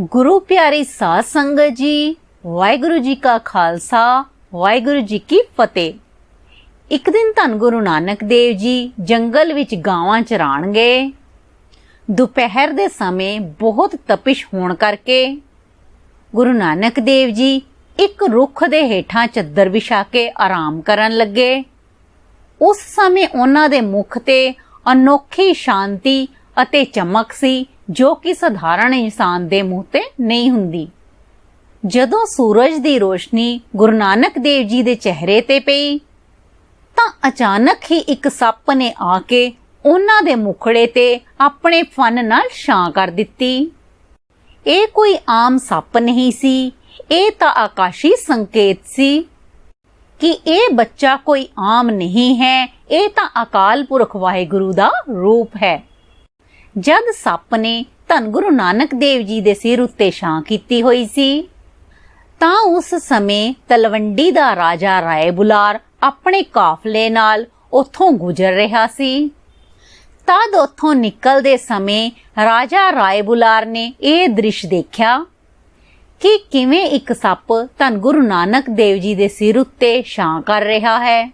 ਗੁਰੂ ਪਿਆਰੀ ਸਾਧ ਸੰਗਤ ਜੀ, ਵਾਹਿਗੁਰੂ ਜੀ ਕਾ ਖਾਲਸਾ, ਵਾਹਿਗੁਰੂ ਜੀ ਕੀ ਫਤਿਹ। ਇੱਕ ਦਿਨ ਧੰਨ ਗੁਰੂ ਨਾਨਕ ਦੇਵ ਜੀ ਜੰਗਲ ਵਿੱਚ ਗਾਵਾਂ ਚਰਾਣ ਗਏ ਦੁਪਹਿਰ ਦੇ ਸਮੇਂ ਬਹੁਤ ਤਪਿਸ਼ ਹੋਣ ਕਰਕੇ ਗੁਰੂ ਨਾਨਕ ਦੇਵ ਜੀ ਇੱਕ ਰੁੱਖ ਦੇ ਹੇਠਾਂ ਚੱਦਰ ਵਿਛਾ ਕੇ ਆਰਾਮ ਕਰਨ ਲੱਗੇ। ਉਸ ਸਮੇਂ ਉਹਨਾਂ ਦੇ ਮੁਖ ਤੇ ਅਨੋਖੀ ਸ਼ਾਂਤੀ ਅਤੇ ਚਮਕ ਸੀ ਜੋ ਕਿ ਸਧਾਰਨ ਇਨਸਾਨ ਦੇ ਮੂੰਹ ਤੇ ਨਹੀਂ ਹੁੰਦੀ। ਜਦੋਂ ਸੂਰਜ ਦੀ ਰੋਸ਼ਨੀ ਗੁਰੂ ਨਾਨਕ ਦੇਵ ਜੀ ਦੇ ਚਿਹਰੇ ਤੇ ਪਈ, ਤਾਂ ਅਚਾਨਕ ਹੀ ਇੱਕ ਸੱਪ ਨੇ ਆ ਕੇ ਉਹਨਾਂ ਦੇ ਮੁਖੜੇ ਤੇ ਆਪਣੇ ਫਨ ਨਾਲ ਛਾਂ ਕਰ ਦਿੱਤੀ। ਇਹ ਕੋਈ ਆਮ ਸੱਪ ਨਹੀਂ ਸੀ, ਇਹ ਤਾਂ ਆਕਾਸ਼ੀ ਸੰਕੇਤ ਸੀ ਕਿ ਇਹ ਬੱਚਾ ਕੋਈ ਆਮ ਨਹੀਂ ਹੈ, ਇਹ ਤਾਂ ਅਕਾਲ ਪੁਰਖ ਵਾਹਿਗੁਰੂ ਦਾ ਰੂਪ ਹੈ। ਜਦ ਸੱਪ ਨੇ ਧੰਨ ਗੁਰੂ ਨਾਨਕ ਦੇਵ ਜੀ ਦੇ ਸਿਰ ਉੱਤੇ ਛਾਂ ਕੀਤੀ ਹੋਈ ਸੀ, ਤਾਂ ਉਸ ਸਮੇਂ ਤਲਵੰਡੀ ਦਾ ਰਾਜਾ ਰਾਏ ਬੁਲਾਰ ਆਪਣੇ ਕਾਫਲੇ ਨਾਲ ਉੱਥੋਂ ਗੁਜ਼ਰ ਰਿਹਾ ਸੀ। ਤਦ ਉੱਥੋਂ ਨਿਕਲਦੇ ਸਮੇਂ ਰਾਜਾ ਰਾਏ ਬੁਲਾਰ ਨੇ ਇਹ ਦ੍ਰਿਸ਼ ਦੇਖਿਆ ਕਿ ਕਿਵੇਂ ਇੱਕ ਸੱਪ ਧੰਨ ਗੁਰੂ ਨਾਨਕ ਦੇਵ ਜੀ ਦੇ ਸਿਰ ਉੱਤੇ ਛਾਂ ਕਰ ਰਿਹਾ ਹੈ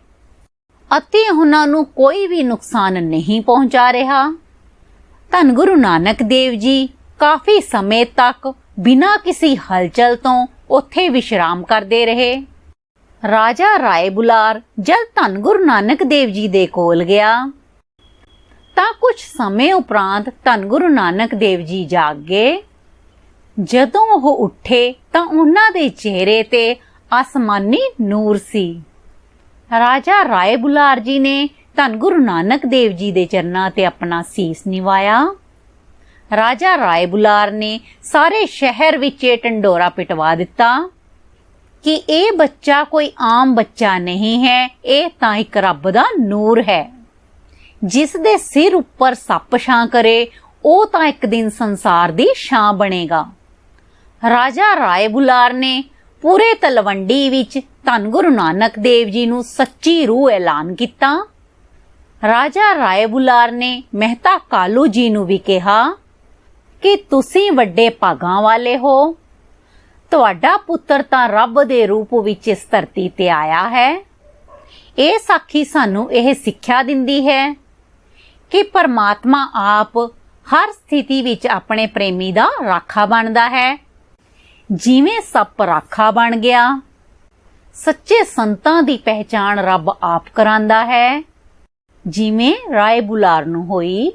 ਅਤੇ ਉਹਨਾਂ ਨੂੰ ਕੋਈ ਵੀ ਨੁਕਸਾਨ ਨਹੀਂ ਪਹੁੰਚਾ ਰਿਹਾ। ਧੰਨ ਗੁਰੂ ਨਾਨਕ ਦੇਵ ਜੀ, ਕਾਫੀ ਸਮੇਂ ਤੱਕ ਬਿਨਾਂ ਕਿਸੇ ਹਲਚਲ ਤੋਂ ਉੱਥੇ ਵਿਸ਼ਰਾਮ ਕਰਦੇ ਰਹੇ। ਰਾਜਾ ਰਾਏ ਬੁਲਾਰ ਜਦ ਧੰਨ ਗੁਰੂ ਨਾਨਕ ਦੇਵ ਜੀ ਦੇ ਕੋਲ ਗਿਆ, ਤਾਂ ਕੁਝ ਸਮੇਂ ਉਪਰੰਤ ਧੰਨ ਗੁਰੂ ਨਾਨਕ ਦੇਵ ਜੀ ਜਾਗ ਗਏ। ਜਦੋਂ ਉਹ ਉੱਠੇ ਤਾਂ ਉਹਨਾਂ ਦੇ ਚਿਹਰੇ ਤੇ ਆਸਮਾਨੀ ਨੂਰ ਸੀ। ਰਾਜਾ ਰਾਏ ਬੁਲਾਰ ਜੀ ਨੇ ਧੰਨ ਗੁਰੂ ਨਾਨਕ ਦੇਵ ਜੀ ਦੇ ਚਰਨਾਂ ਤੇ ਆਪਣਾ ਸੀਸ ਨਿਵਾਇਆ। ਰਾਜਾ ਰਾਏ ਬੁਲਾਰ ਨੇ ਸਾਰੇ ਸ਼ਹਿਰ ਵਿੱਚ ਇਹ ਢੰਡੋਰਾ ਪਿਟਵਾ ਦਿੱਤਾ ਕਿ ਇਹ ਬੱਚਾ ਕੋਈ ਆਮ ਬੱਚਾ ਨਹੀਂ ਹੈ, ਇਹ ਤਾਂ ਇੱਕ ਰੱਬ ਦਾ ਨੂਰ ਹੈ। ਜਿਸ ਦੇ ਸਿਰ ਉੱਪਰ ਸੱਪ ਛਾਂ ਕਰੇ, ਉਹ ਤਾਂ ਇੱਕ ਦਿਨ ਸੰਸਾਰ ਦੀ ਛਾਂ ਬਣੇਗਾ। ਰਾਜਾ ਰਾਏ ਬੁਲਾਰ ਨੇ ਪੂਰੇ ਤਲਵੰਡੀ ਵਿੱਚ ਧੰਨ ਗੁਰੂ ਨਾਨਕ ਦੇਵ ਜੀ ਨੂੰ ਸੱਚੀ ਰੂਹ ਐਲਾਨ ਕੀਤਾ। ਰਾਜਾ ਰਾਏ ਬੁਲਾਰ ਨੇ ਮਹਿਤਾ ਕਾਲੂ ਜੀ ਨੂੰ ਵੀ ਕਿਹਾ ਕਿ ਤੁਸੀਂ ਵੱਡੇ ਭਾਗਾਂ ਵਾਲੇ ਹੋ। ਤੁਹਾਡਾ ਪੁੱਤਰ ਤਾਂ ਰੱਬ ਦੇ ਰੂਪ ਵਿੱਚ ਇਸ ਧਰਤੀ ਤੇ ਆਇਆ ਹੈ। ਇਹ ਸਾਖੀ ਸਾਨੂੰ ਇਹ ਸਿੱਖਿਆ ਦਿੰਦੀ ਹੈ ਕਿ ਪਰਮਾਤਮਾ ਆਪ ਹਰ ਸਥਿਤੀ ਵਿੱਚ ਆਪਣੇ ਪ੍ਰੇਮੀ ਦਾ ਰਾਖਾ ਬਣਦਾ ਹੈ। ਜਿਵੇਂ ਸੱਪ ਰਾਖਾ ਬਣ ਗਿਆ, ਸੱਚੇ ਸੰਤਾਂ ਦੀ ਪਹਿਚਾਣ ਰੱਬ ਆਪ ਕਰਾਂਦਾ ਹੈ। ਜਿਵੇਂ ਰਾਏ ਬੁਲਾਰ ਨੂੰ ਹੋਈ,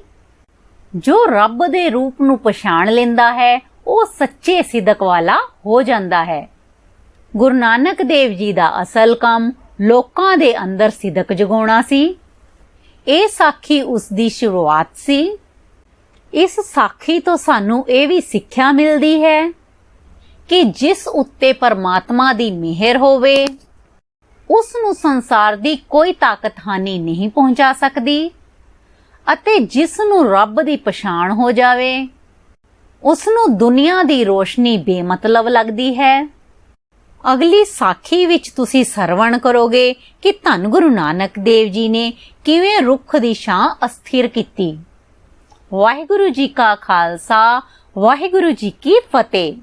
ਜੋ ਰੱਬ ਦੇ ਰੂਪ ਨੂੰ ਪਛਾਣ ਲੈਂਦਾ ਹੈ, ਉਹ ਸੱਚੇ ਸਿਦਕ ਵਾਲਾ ਹੋ ਜਾਂਦਾ ਹੈ। ਗੁਰੂ ਨਾਨਕ ਦੇਵ ਜੀ ਦਾ ਅਸਲ ਕੰਮ ਲੋਕਾਂ ਦੇ ਅੰਦਰ ਸਿਦਕ ਜਗਾਉਣਾ ਸੀ। ਇਹ ਸਾਖੀ ਉਸ ਦੀ ਸ਼ੁਰੂਆਤ ਸੀ। ਇਸ ਸਾਖੀ ਤੋਂ ਸਾਨੂੰ ਇਹ ਵੀ ਸਿੱਖਿਆ ਮਿਲਦੀ ਹੈ ਕਿ ਜਿਸ ਉੱਤੇ ਪਰਮਾਤਮਾ ਦੀ ਮਿਹਰ ਹੋਵੇ ਉਸ ਨੂੰ ਸੰਸਾਰ ਦੀ ਕੋਈ ਤਾਕਤ ਹਾਨੀ ਨਹੀਂ ਪਹੁੰਚਾ ਸਕਦੀ ਅਤੇ ਜਿਸ ਨੂੰ ਰੱਬ ਦੀ ਪਛਾਣ ਹੋ ਜਾਵੇ ਉਸ ਨੂੰ ਦੁਨੀਆ ਦੀ ਰੋਸ਼ਨੀ ਬੇਮਤਲਬ ਲੱਗਦੀ ਹੈ। ਅਗਲੀ ਸਾਖੀ ਵਿੱਚ ਤੁਸੀਂ ਸਰਵਣ ਕਰੋਗੇ ਕਿ ਧੰਨ ਗੁਰੂ ਨਾਨਕ ਦੇਵ ਜੀ ਨੇ ਕਿਵੇਂ ਰੁੱਖ ਦੀ ਛਾਂ ਅਸਥਿਰ ਕੀਤੀ। ਵਾਹਿਗੁਰੂ ਜੀ ਕਾ ਖਾਲਸਾ, ਵਾਹਿਗੁਰੂ ਜੀ ਕੀ ਫਤਿਹ।